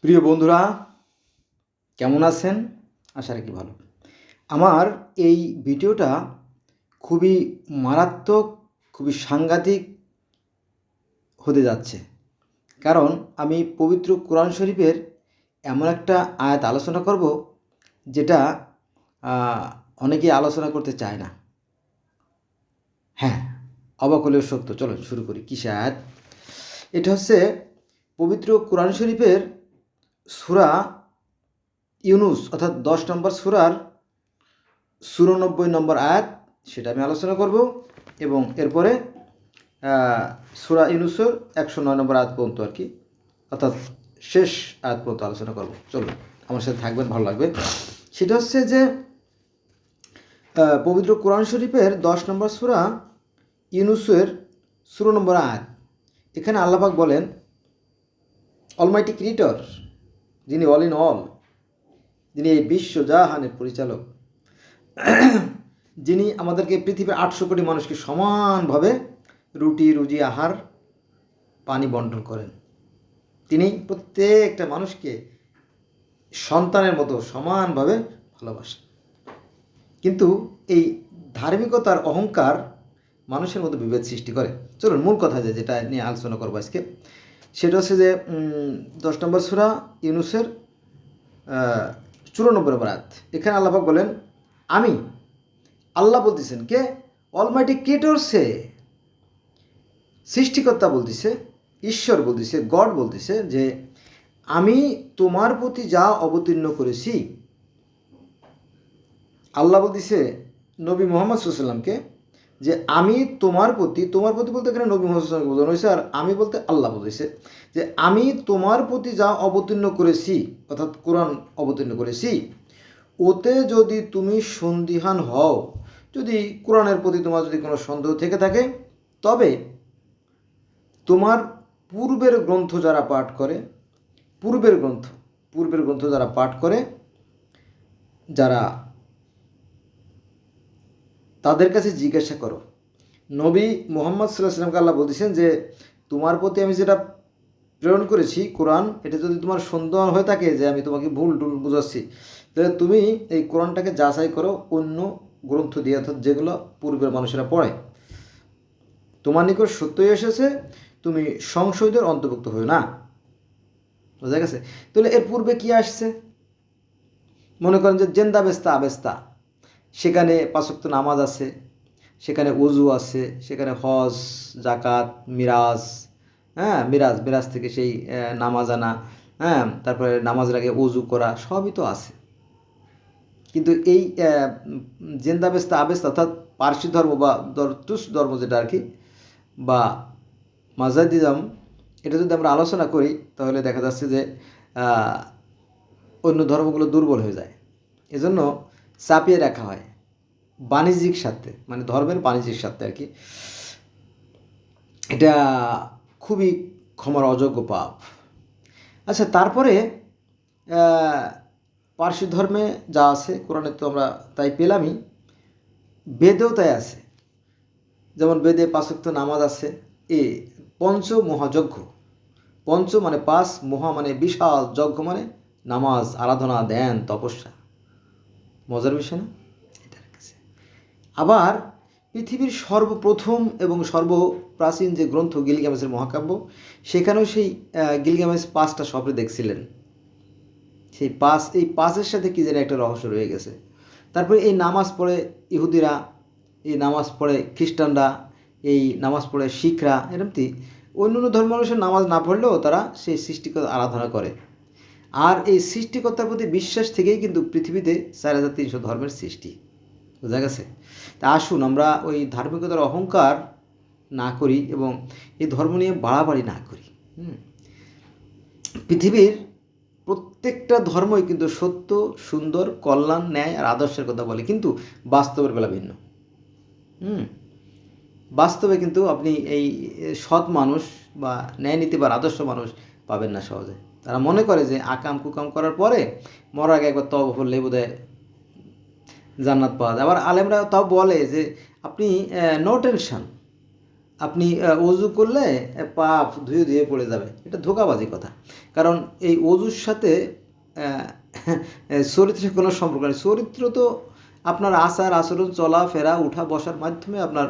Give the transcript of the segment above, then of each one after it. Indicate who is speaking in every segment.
Speaker 1: প্রিয় বন্ধুরা কেমন আছেন? আশা রাখি ভালো। আমার এই ভিডিওটা খুবই মারাত্মক খুবই সাংঘাতিক হতে যাচ্ছে। কারণ আমি পবিত্র কোরআন শরীফের এমন একটা আয়াত আলোচনা করব যেটা আহ, অনেকেই আলোচনা করতে চায় না। হ্যাঁ অবাক হলেও সত্য। চলো শুরু করি। কিসে আয়াত? এটা হচ্ছে পবিত্র কোরআন শরীফের সুরা ইউনুস, অর্থাৎ দশ নম্বর সুরার চুরানব্বই নম্বর আয়াত, সেটা আমি আলোচনা করব এবং এরপরে সুরা ইউনুসের একশো নয় নম্বর আয়াত পর্যন্ত আর কি, অর্থাৎ শেষ আয়াত পর্যন্ত আলোচনা করব। চলুন, আমার সাথে থাকবেন, ভালো লাগবে। সেটা হচ্ছে যে পবিত্র কোরআন শরীফের দশ নম্বর সুরা ইউনুসের ষোলো নম্বর আয়াত। এখানে আল্লাপাক বলেন অলমাইটি ক্রিয়েটর যিনি অল ইন অল, যিনি এই বিশ্ব জাহানের পরিচালক, যিনি আমাদেরকে পৃথিবীর আটশো কোটি মানুষকে সমানভাবে রুটি, রুজি, আহার, পানি বন্টন করেন। তিনি প্রত্যেকটা মানুষকে সন্তানের মতো সমানভাবে ভালোবাসেন। কিন্তু এই ধার্মিকতার অহংকার মানুষের মধ্যে বিভেদ সৃষ্টি করে। চলুন, মূল কথা যে, যেটা নিয়ে আলোচনা করব আজকে সেটা হচ্ছে যে দশ নম্বর সুরা ইউনুসের চুরানব্বই নম্বর আয়াত। এখানে আল্লাহাক বলেন, আমি, আল্লাহ বলতেছেন, কে? অলমাইটি ক্রিয়েটর সে সৃষ্টিকর্তা বলতেছে, ঈশ্বর বলতেছে, গড বলতেছে যে, আমি তোমার প্রতি যা অবতীর্ণ করেছি। আল্লাহ বলতেছে, নবী মোহাম্মদ সাল্লামকে যে আমি তোমার প্রতি তোমার প্রতি বলতে এখানে নবী মোহাম্মদ বোঝানো হয়েছে আর আমি বলতে আল্লাহ বলেছে, যে আমি তোমার প্রতি যা অবতীর্ণ করেছি, অর্থাৎ কোরআন অবতীর্ণ করেছি, ওতে যদি তুমি সন্দিহান হও, যদি কোরআনের প্রতি তোমার যদি কোনো সন্দেহ থেকে থাকে, তবে তোমার পূর্বের গ্রন্থ যারা পাঠ করে, পূর্বের গ্রন্থ পূর্বের গ্রন্থ যারা পাঠ করে, যারা তাদের কাছে জিজ্ঞাসা করো। নবী মোহাম্মদ সাল্লাহ সাল্লামকে আল্লাহ বলতেছেন যে, তোমার প্রতি আমি যেটা প্রেরণ করেছি, কোরআন, এটা যদি তোমার সন্দেহ হয়ে থাকে যে আমি তোমাকে ভুল টুল বুঝাচ্ছি, তাহলে তুমি এই কোরআনটাকে যাচাই করো অন্য গ্রন্থ দিয়ে অর্থাৎ যেগুলো পূর্বের মানুষেরা পড়ে। তোমার নিকট সত্যই এসেছে, তুমি সংশয়দের অন্তর্ভুক্ত হও না। বোঝা গেছে? তাহলে এর পূর্বে কি আসছে? মনে করেন যে, জেন্দা বেস্তা, আবেস্তা। সেখানে পাঁচক্ত নামাজ আছে, সেখানে অজু আছে, সেখানে হজ জাকাত মিরাজ হ্যাঁ মিরাজ মিরাজ থেকে সেই নামাজ আনা হ্যাঁ তারপরে নামাজের আগে অজু করা সবই তো আছে। কিন্তু এই জেন্দাবেস্তা আবেস্তা অর্থাৎ পার্সি ধর্ম বা দরতুস ধর্ম যেটা আর কি, বা মাজাদিজম, এটা যদি আমরা আলোচনা করি, তাহলে দেখা যাচ্ছে যে অন্য ধর্মগুলো দুর্বল হয়ে যায়। এজন্য চাপিয়ে রাখা হয়। বাণিজ্যিক স্বার্থে মানে ধর্মের বাণিজ্যিক স্বার্থে আর কি। এটা খুবই ক্ষমার অযোগ্য পাপ। আচ্ছা তারপরে পার্সি ধর্মে যা আছে, কোরআনে তো আমরা তাই পেলামই, বেদেও তাই আছে। যেমন বেদে পাঁচক্ত নামাজ আছে। এ, পঞ্চ মহাযজ্ঞ। পঞ্চ মানে পাঁচ মহা মানে বিশাল যজ্ঞ মানে নামাজ, আরাধনা, ধ্যান, তপস্যা। মজার বিষয় না? এটা রেখেছে আবার পৃথিবীর সর্বপ্রথম এবং সর্বপ্রাচীন যে গ্রন্থ গিলগামেসের মহাকাব্য, সেখানেও সেই গিলগামেস পাঁচটা স্বপ্নে দেখছিলেন। সেই পাঁচ, এই পাঁচের সাথে কী যেন একটা রহস্য রয়ে গেছে। তারপরে এই নামাজ পড়ে ইহুদিরা, এই নামাজ পড়ে খ্রিস্টানরা, এই নামাজ পড়ে শিখরা এরকমটি অন্য অন্য ধর্ম মানুষের নামাজ না পড়লেও তারা সেই সৃষ্টিকর্তা আরাধনা করে। আর এই সৃষ্টিকর্তার প্রতি বিশ্বাস থেকেই কিন্তু পৃথিবীতে চার হাজার তিনশো ধর্মের সৃষ্টি। বোঝা গেছে? তা আসুন আমরা ওই ধার্মিকতার অহংকার না করি এবং এই ধর্ম নিয়ে বাড়াবাড়ি না করি। পৃথিবীর প্রত্যেকটা ধর্মই কিন্তু সত্য, সুন্দর, কল্যাণ, ন্যায় আর আদর্শের কথা বলে, কিন্তু বাস্তবের বেলা ভিন্ন। হুম? বাস্তবে কিন্তু আপনি এই সৎ মানুষ বা ন্যায় নীতি বা আদর্শ মানুষ পাবেন না সহজে। তারা মনে করে যে আকাম কুকাম করার পরে মরার আগে একবার তব পড়লে বোধহয় জান্নাত পাওয়া যায়। আবার আলেমরা তাও বলে যে আপনি নো টেনশন আপনি অজু করলে পাপ ধুয়ে ধুয়ে পড়ে যাবে। এটা ধোকাবাজি কথা। কারণ এই অজুর সাথে চরিত্রের কোনো সম্পর্ক নেই। চরিত্র তো আপনার আচার আচরণ চলাফেরা উঠা বসার মাধ্যমে আপনার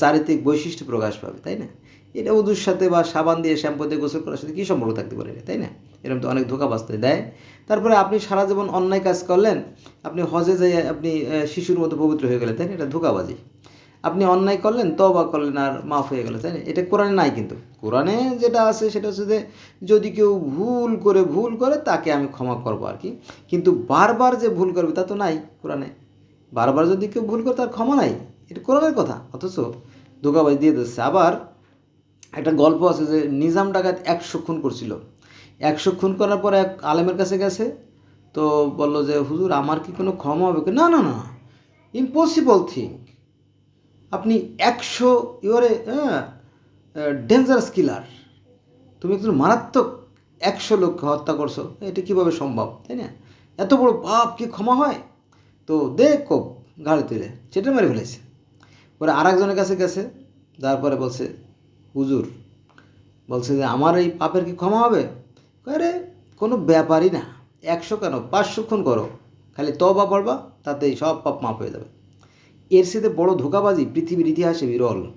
Speaker 1: চারিত্রিক বৈশিষ্ট্য প্রকাশ পাবে, তাই না? এটা অজুর সাথে বা সাবান দিয়ে শ্যাম্পু দিয়ে গোসল করার সাথে কী সম্পর্ক থাকতে পারে তাই না? এরকম তো অনেক ধোকাবাজতে দেয়। তারপরে আপনি সারা জীবন অন্যায় কাজ করলেন, আপনি হজে যাই আপনি শিশুর মতো পবিত্র হয়ে গেলেন, তাই না? এটা ধোকাবাজি। আপনি অন্যায় করলেন তবা করলেন আর মাফ হয়ে গেল তাই না? এটা কোরআনে নাই কিন্তু। কোরআনে যেটা আছে সেটা হচ্ছে যে, যদি কেউ ভুল করে ভুল করে, তাকে আমি ক্ষমা করব আর কি। কিন্তু বারবার যে ভুল করবে, তা তো নাই কোরআনে। বারবার যদি কেউ ভুল করে, তার ক্ষমা নাই। এটা কোরআনের কথা, অথচ ধোকাবাজি দিয়ে দিচ্ছে। আবার একটা গল্প আছে যে নিজাম ডাকাত একশো খুন করছিল। একশো খুন করার পর এক আলেমের কাছে গেছে, তো বলল যে, হুজুর, আমার কি কোনো ক্ষমা হবে? কি?" না না না ইম্পসিবল থিং আপনি একশো ইউরে হ্যাঁ ডেঞ্জারাস কিলার তুমি একজন মারাত্মক একশো লোককে হত্যা করছ। এটা কীভাবে সম্ভব, তাই না? এত বড় পাপ কি ক্ষমা হয়? তো দে কোপ গাড়ি তুলে সেটা মেরে ফেলেছে। পরে আর একজনের কাছে গেছে তারপরে বলছে হুজুর বলছে যে, আমার এই পাপের কি ক্ষমা হবে? আরে, কোনো ব্যাপারই না। একশো কেন? পাঁচশো খুন করো। খালি তবা পড়বা, তাতেই সব পাপ মাপ হয়ে যাবে। এর সাথে বড় ধোকাবাজি পৃথিবীর ইতিহাসে বিরল।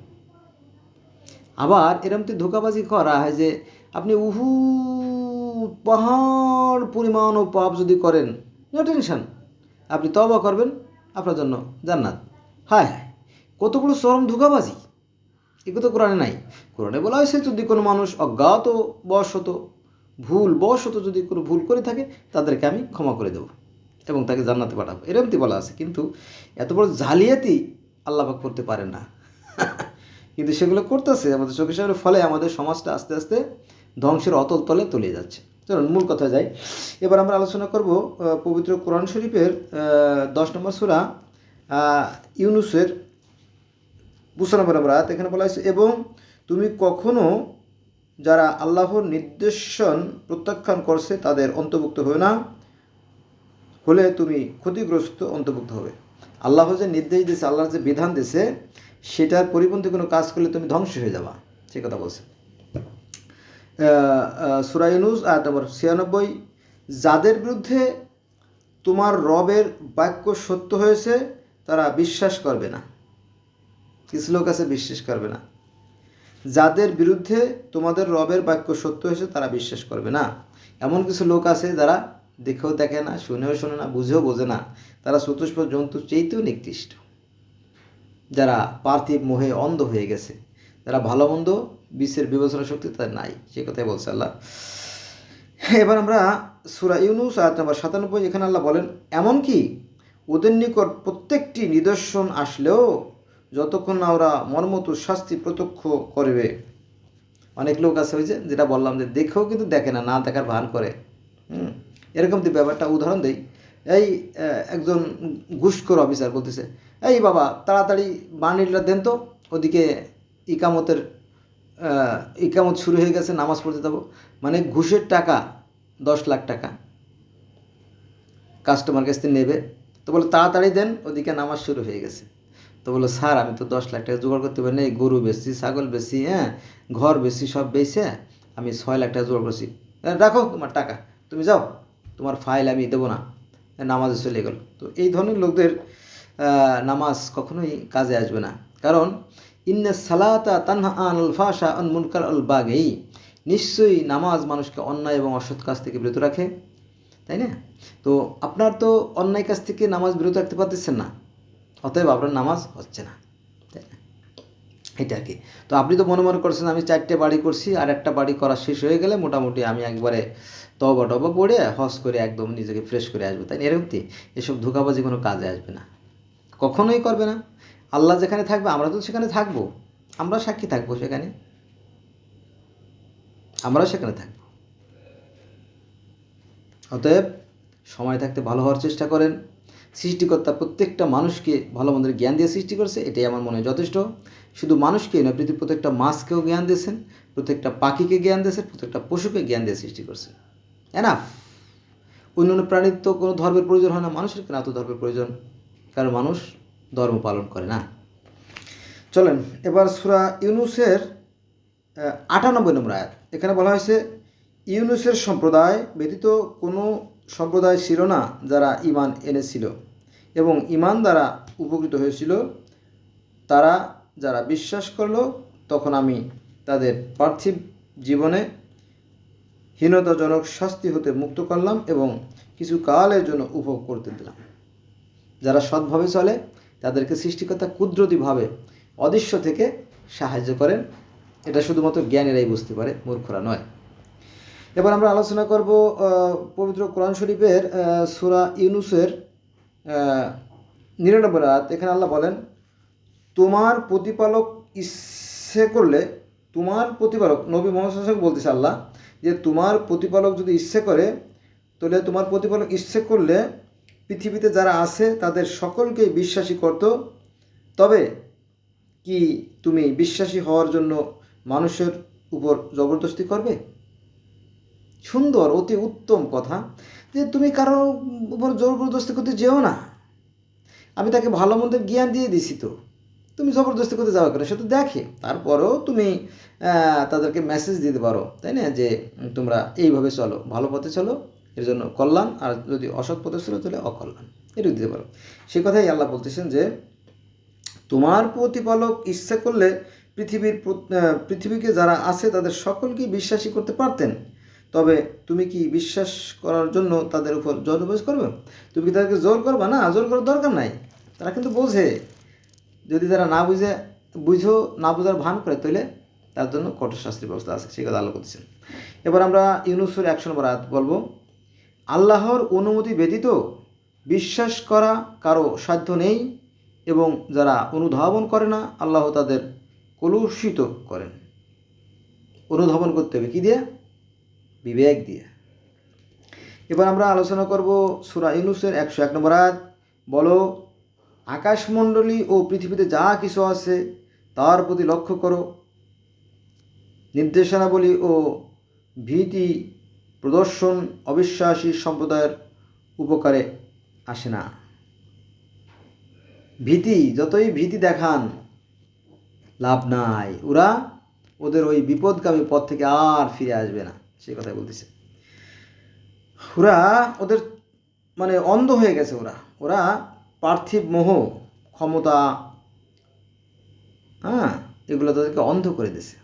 Speaker 1: আবার এরমতে ধোকাবাজি করা হয় যে, আপনি উহু পাহাড় পরিমাণ ও পাপ যদি করেন নো টেনশন আপনি তবা করবেন, আপনার জন্য জান্নাত। হায় হায়, কত বড় চরম ধোকাবাজি। এগুলো তো কোরআনে নাই। কোরআনে বলা হয়েছে, যদি কোনো মানুষ অজ্ঞাত, বশত, ভুল, বশত যদি কোনো ভুল করে থাকে, তাদেরকে আমি ক্ষমা করে দেবো এবং তাকে জান্নাতে পাঠাবো। এরমতি বলা আছে, কিন্তু এত বড় জালিয়াতি আল্লাপাক করতে পারেন না। কিন্তু সেগুলো করতেছে, আমাদের চোখের সামনে, ফলে আমাদের সমাজটা আস্তে আস্তে ধ্বংসের অতল তলে তলে যাচ্ছে। চলুন, মূল কথা যাই। এবার আমরা আলোচনা করব পবিত্র কোরআন শরীফের দশ নম্বর সুরা ইউনুসের পঁচানব্বই নম্বর আয়াত এখানে বলা হয়েছে, এবং তুমি কখনো যারা আল্লাহর নির্দেশন প্রত্যাখ্যান করছে, তাদের অন্তর্ভুক্ত হবে না। হলে তুমি ক্ষতিগ্রস্ত অন্তর্ভুক্ত হবে। আল্লাহ যে নির্দেশ দিয়েছে, আল্লাহর যে বিধান দিয়েছে, সেটার পরিপন্থী কোনো কাজ করলে তুমি ধ্বংস হয়ে যাবা। সে কথা বলছে। সুরাইনুস আয়াত নম্বর ছিয়ানব্বই, যাদের বিরুদ্ধে তোমার রবের বাক্য সত্য হয়েছে, তারা বিশ্বাস করবে না। কিছু লোক আছে, বিশ্বাস করবে না। যাদের বিরুদ্ধে তোমাদের রবের বাক্য সত্য হয়েছে, তারা বিশ্বাস করবে না। এমন কিছু লোক আছে যারা দেখেও দেখে না, শুনেও শোনে না, বুঝেও বোঝে না। তারা চতুষ্প জন্তু চেয়েতেও নিকৃষ্ট। যারা পার্থিব মোহে অন্ধ হয়ে গেছে, যারা ভালো মন্দ বিশ্বের বিবেচনা শক্তি তাদের নাই। সে কথাই বলছে আল্লাহ। এবার আমরা সুরা ইউনুস, আয়াত নম্বর সাতানব্বই, এখানে আল্লাহ বলেন, এমনকি ওদের নিকট প্রত্যেকটি নিদর্শন আসলেও যতক্ষণ না ওরা মর্মত শাস্তি প্রত্যক্ষ করবে। অনেক লোক আছে ওই যে, যেটা বললাম যে দেখেও কিন্তু দেখে না না দেখার ভান করে। হুম, এরকম যে ব্যাপারটা উদাহরণ দেই। এই একজন ঘুষখোর অফিসার বলতেছে, এই বাবা, তাড়াতাড়ি বাণিটা দেন তো, ওদিকে ইকামতের ইকামত শুরু হয়ে গেছে, নামাজ পড়তে যাব। মানে ঘুষের টাকা, দশ লাখ টাকা। কাস্টমার কাছ থেকে নেবে। তো বলে, তাড়াতাড়ি দেন, ওদিকে নামাজ শুরু হয়ে গেছে। তো বলল স্যার আমি তো দশ লাখ টাকা জোগাড় করতে পারি না গরু বেচছি ছাগল বেচছি হ্যাঁ? ঘর বেচছি সব বেচে আমি ছয় লাখ টাকা জোগাড় করছি। "এ, রাখো তোমার টাকা তুমি যাও। তোমার ফাইল আমি দেবো না। নামাজে চলে গেল। তো এই ধরনের লোকদের নামাজ কখনোই কাজে আসবে না। কারণ ইন্না সালাতা তানহা আন আল ফাশা আন মুনকার আল বাগেই নিশ্চয়ই নামাজ মানুষকে অন্যায় এবং অসৎ কাজ থেকে বিরত রাখে। তাই না? তো আপনার তো অন্যায় কাজ থেকে নামাজ বিরত রাখতে পারতেছেন না। অতএব আপনার নামাজ হচ্ছে না। এটা আর কি। তো আপনি তো মনে মনে করছেন, আমি চারটে বাড়ি করছি, আর একটা বাড়ি করা শেষ হয়ে গেলে মোটামুটি আমি একবারে তবা টবা পড়ে হজ করে একদম নিজেকে ফ্রেশ করে আসব। তাই এরকম কি? এসব ধোকাবাজি কোনো কাজে আসবে না। কখনোই করবে না। আল্লাহ যেখানে থাকবে, আমরা তো সেখানে থাকব। আমরা সাক্ষী থাকব সেখানে। আমরাও সেখানে থাকব। অতএব সময় থাকতে ভালো হওয়ার চেষ্টা করেন। সৃষ্টিকর্তা প্রত্যেকটা মানুষকে ভালো মন্দের জ্ঞান দিয়ে সৃষ্টি করছে, এটাই আমার মনে হয় যথেষ্ট। শুধু মানুষকেই নয়, পৃথিবীর প্রত্যেকটা মাছকেও জ্ঞান দিয়েছেন, প্রত্যেকটা পাখিকে জ্ঞান দিয়েছেন, প্রত্যেকটা পশুকে জ্ঞান দিয়ে সৃষ্টি করছে। এনাফ অন্য অন্য প্রাণীর তো কোনো ধর্মের প্রয়োজন হয় না, মানুষের কেন এত ধর্মের প্রয়োজন? কারণ মানুষ ধর্ম পালন করে না। চলেন, এবার সুরা ইউনুসের আটানব্বই নম্বর আয়াত। এখানে বলা হয়েছে, ইউনুসের সম্প্রদায় ব্যতীত কোনো সম্প্রদায় ছিল না যারা ইমান এনেছিল এবং ইমান দ্বারা উপকৃত হয়েছিল, তারা যারা বিশ্বাস করল, তখন আমি তাদের পার্থিব জীবনে হীনতাজনক শাস্তি হতে মুক্ত করলাম এবং কিছু কালের জন্য উপভোগ করতে দিলাম। যারা সৎভাবে চলে, তাদেরকে সৃষ্টিকর্তা কুদরতিভাবে অদৃশ্য থেকে সাহায্য করেন। এটা শুধুমাত্র জ্ঞানীরাই বুঝতে পারে, মূর্খরা নয়। এবার আমরা আলোচনা করব পবিত্র কোরআন শরীফের সূরা ইউনুসের নিরানব্বই রাত এখানে আল্লাহ বলেন, তোমার প্রতিপালক ইচ্ছে করলে, তোমার প্রতিপালক নবী মোহাম্মদ বলতেছে আল্লাহ, যে তোমার প্রতিপালক যদি ইচ্ছে করে, তাহলে তোমার প্রতিপালক ইচ্ছে করলে পৃথিবীতে যারা আছে, তাদের সকলকেই বিশ্বাসী করত। তবে কি তুমি বিশ্বাসী হওয়ার জন্য মানুষের উপর জবরদস্তি করবে? সুন্দর, অতি উত্তম কথা, যে তুমি কারও উপর জবরদস্তি করতে যেও না। আমি তাকে ভালো মন্দের জ্ঞান দিয়ে দিছি তো। তুমি জবরদস্তি করতে যাওয়া কেন? সে তো দেখে। তারপরেও তুমি তাদেরকে মেসেজ দিতে পারো, তাই না? যে তোমরা এইভাবে চলো, ভালো পথে চলো, এর জন্য কল্যাণ, আর যদি অসৎ পথে চলো, তাহলে অকল্যাণ। এটুকু দিতে পারো। সে কথাই আল্লাহ বলতেছেন যে, তোমার প্রতিপালক ইচ্ছা করলে পৃথিবীর পৃথিবীকে যারা আছে, তাদের সকলকেই বিশ্বাসী করতে পারতেন। তবে তুমি কি বিশ্বাস করার জন্য তাদের উপর জোরজবরদস্ত করবে? তুমি কি তাদেরকে জোর করবে? না, জোর করার দরকার নাই। তারা কিন্তু বোঝে। যদি তারা না বুঝে, বুঝো, না বোঝার ভান করে, তাহলে তার জন্য কঠোর শাস্তির ব্যবস্থা আছে। সে কথা আলো করতেছেন এবার আমরা ইউনুসুর একশো নম্বর আয়াত বলব। আল্লাহর অনুমতি ব্যতীত বিশ্বাস করা কারও সাধ্য নেই এবং যারা অনুধাবন করে না, আল্লাহ তাদের কলুষিত করেন। অনুধাবন করতে হবে। কী দিয়ে? বিবেক দিয়ে। এবার আমরা আলোচনা করব সুরা ইউনুসের একশো এক নম্বর আয়াত। বলো, আকাশমণ্ডলী ও পৃথিবীতে যা কিছু আছে, তার প্রতি লক্ষ্য করো। নির্দেশনাবলী ও ভীতি প্রদর্শন অবিশ্বাসী সম্প্রদায়ের উপকারে আসে না। ভীতি, যতই ভীতি দেখান, লাভ নাই। ওরা ওদের ওই বিপদগামী পথ থেকে আর ফিরে আসবে না। সে কথাই বলতেছে। ওরা ওদের মানে অন্ধ হয়ে গেছে ওরা। ওরা পার্থিব মোহ, ক্ষমতা হ্যাঁ এগুলো তাদেরকে অন্ধ করে দিয়েছে।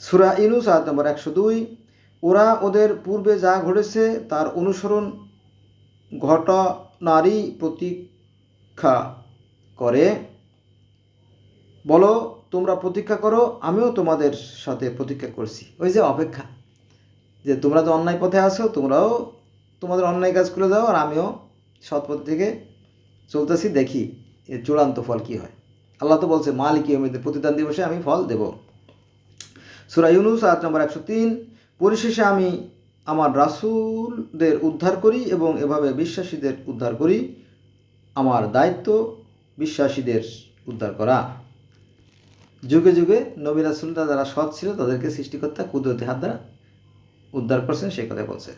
Speaker 1: সুরা ইনুস, আয়াত নম্বর একশো দুই, ওরা ওদের পূর্বে যা ঘটেছে তার অনুসরণ ঘটনারই প্রতীক্ষা করে। বলো তোমরা প্রতীক্ষা করো, আমিও তোমাদের সাথে প্রতীক্ষা করছি। ওই যে অপেক্ষা, যে তোমরা তো অন্যায় পথে আসো তোমরাও তোমাদের অন্যায় কাজ করে যাও, আর আমিও সৎ পথ থেকে চলতেছি, দেখি এর চূড়ান্ত ফল কী হয়। আল্লাহ তো বলছে, মালিক ইয়মিতে প্রতিদান দিবসে আমি ফল দেব। সুরা ইউনুস, আয়াত নম্বর একশো তিন, পরিশেষে আমি আমার রাসূলদের উদ্ধার করি এবং এভাবে বিশ্বাসীদের উদ্ধার করি, আমার দায়িত্ব বিশ্বাসীদের উদ্ধার করা। যুগে যুগে নবী রাসুলরা যারা সৎ ছিল, তাদেরকে সৃষ্টিকর্তা কুদরতি হাত দ্বারা উদ্ধার করছেন, সেই কথা বলছে।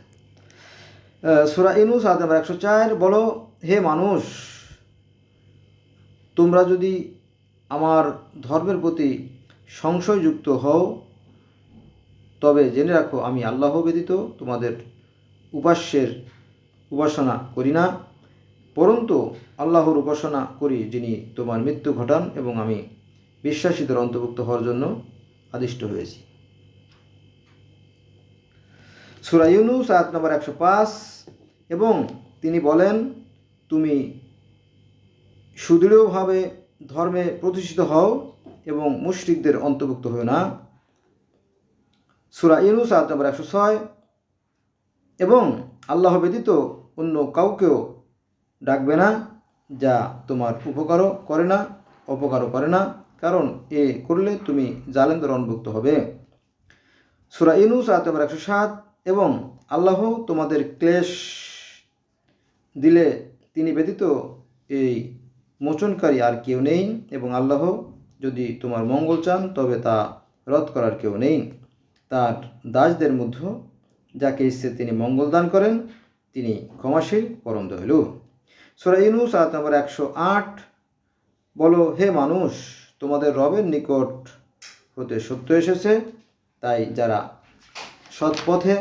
Speaker 1: সূরা ইনুস নম্বর একশো চার, বলো, হে মানুষ, তোমরা যদি আমার ধর্মের প্রতি সংশয়যুক্ত হও, তবে জেনে রাখো, আমি আল্লাহ ব্যতীত তোমাদের উপাস্যের উপাসনা করি না। পরন্তু আল্লাহর উপাসনা করি যিনি তোমার মৃত্যু ঘটান এবং আমি বিশ্বাসীদের অন্তর্ভুক্ত হওয়ার জন্য আদিষ্ট হয়েছি। সুরা ইউনুস, আয়াত নম্বর একশো পাঁচ, এবং তিনি বলেন, তুমি সুদৃঢ়ভাবে ধর্মে প্রতিষ্ঠিত হও এবং মুশরিকদের অন্তর্ভুক্ত হও না। সুরা ইউনুস, আয়াত নম্বর একশো ছয়, এবং আল্লাহ ব্যতীত অন্য কাউকেও ডাকবে না, যা তোমার উপকারও করে না, অপকারও করে না। কারণ এ করলে তুমি জালেমদের অন্তর্ভুক্ত হবে। সুরা ইউনুস আয়াত নম্বর একশো সাত, এবং আল্লাহ তোমাদের ক্লেশ দিলে তিনি ব্যতীত এই মোচনকারী আর কেউ নেই, এবং আল্লাহ যদি তোমার মঙ্গল চান, তবে তা রদ করার কেউ নেই। তার দাসদের মধ্য যাকে ইচ্ছে তিনি মঙ্গল দান করেন, তিনি ক্ষমাশীল, পরম দয়ালু। সোরা আয়াত নম্বর একশো আট, বলো, হে মানুষ তোমাদের রবের নিকট হতে সত্য এসেছে, তাই যারা সৎ পথে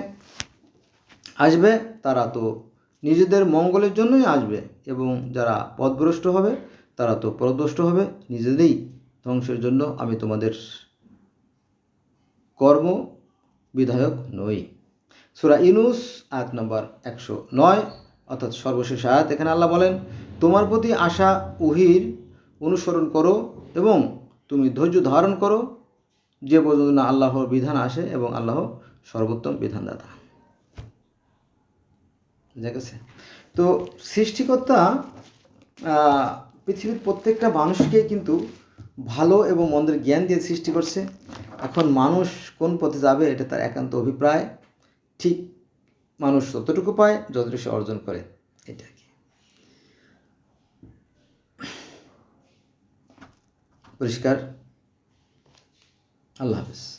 Speaker 1: আসবে, তারা তো নিজেদের মঙ্গলের জন্যই আসবে এবং যারা পথভ্রষ্ট হবে, তারা তো পথভ্রষ্ট হবে। নিজেদেরই ধ্বংসের জন্য আমি তোমাদের কর্ম বিধায়ক নই। সুরা ইনুস আয়াত নম্বর একশো নয়, অর্থাৎ সর্বশেষ আয়াত, এখানে আল্লাহ বলেন, তোমার প্রতি আশা, উহির অনুসরণ করো এবং তুমি ধৈর্য ধারণ করো, যে পর্যন্ত না আল্লাহর বিধান আসে এবং আল্লাহ সর্বোত্তম বিধানদাতা। ঠিক আছে তো সৃষ্টিকর্তা পৃথিবীর প্রত্যেকটা মানুষকে কিন্তু ভালো এবং মন্দের জ্ঞান দিয়ে সৃষ্টি করছে। এখন মানুষ কোন পথে যাবে এটা তার একান্ত অভিপ্রায়। ঠিক মানুষ ততটুকু পায়, যতটুকু সে অর্জন করে এটা আর কি পরিষ্কার। আল্লাহ হাফিজ।